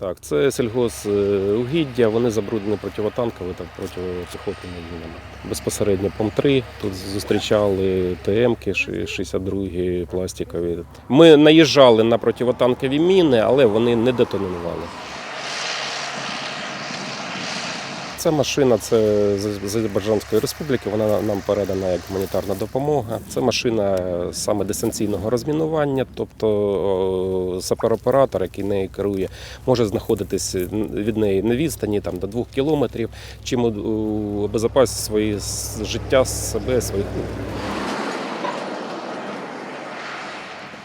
Так, це сільгосугіддя, вони забруднені противотанковими та протипіхотними мінами. Безпосередньо ПОМ-3, тут зустрічали ТМ-ки, ши- 62 пластикові. Ми наїжджали на противотанкові міни, але вони не детонували. Ця машина це з Азербайджанської республіки. Вона нам передана як гуманітарна допомога. Це машина саме дистанційного розмінування, тобто сапероператор, який нею керує, може знаходитись від неї на відстані там, до двох кілометрів, чим обезопасити свої життя себе, своїх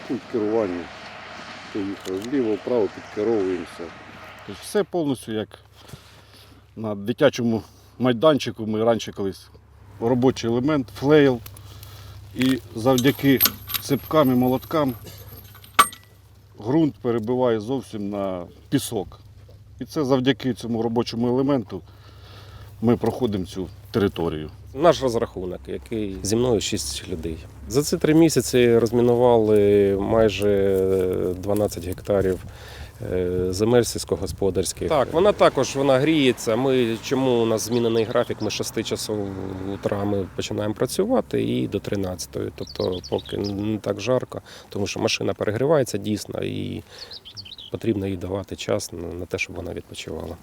Пункт керування. Поїхали вліво, вправо, підкеровуємося. Тобто все повністю як на дитячому майданчику. Ми раніше колись робочий елемент, флейл. І завдяки цепкам і молоткам ґрунт перебиває зовсім на пісок. І це завдяки цьому робочому елементу ми проходимо цю територію. Наш розрахунок, який зі мною 6 людей. За ці три місяці розмінували майже 12 гектарів земель сільськогосподарських. Так, вона також вона гріється. Ми чому у нас змінений графік? Ми з 6 часов утра ми починаємо працювати і до 13. Тобто, поки не так жарко, тому що машина перегрівається дійсно і потрібно їй давати час на те, щоб вона відпочивала.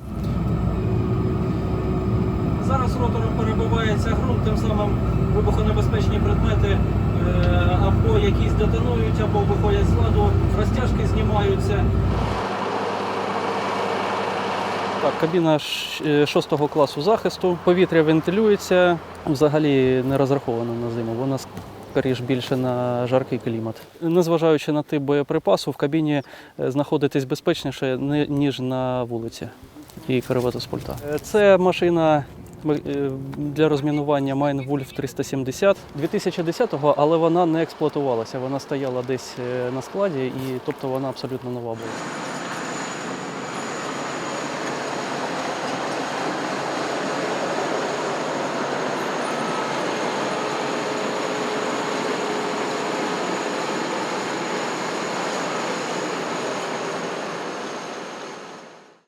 Зараз ротором перебивається ґрунт, тим самим вибухонебезпечні предмети е, або якісь детонують, або виходять з ладу, розтяжки знімаються. Так, кабіна е, шостого класу захисту. Повітря вентилюється, взагалі не розрахована на зиму. Вона скоріш більше на жаркий клімат. Незважаючи на тип боєприпасу, в кабіні е, знаходитись безпечніше, ніж на вулиці і керувати з пульта. Е, Це машина для розмінування Wolf 370 2010-го, але вона не експлуатувалася. Вона стояла десь на складі, і тобто вона абсолютно нова була.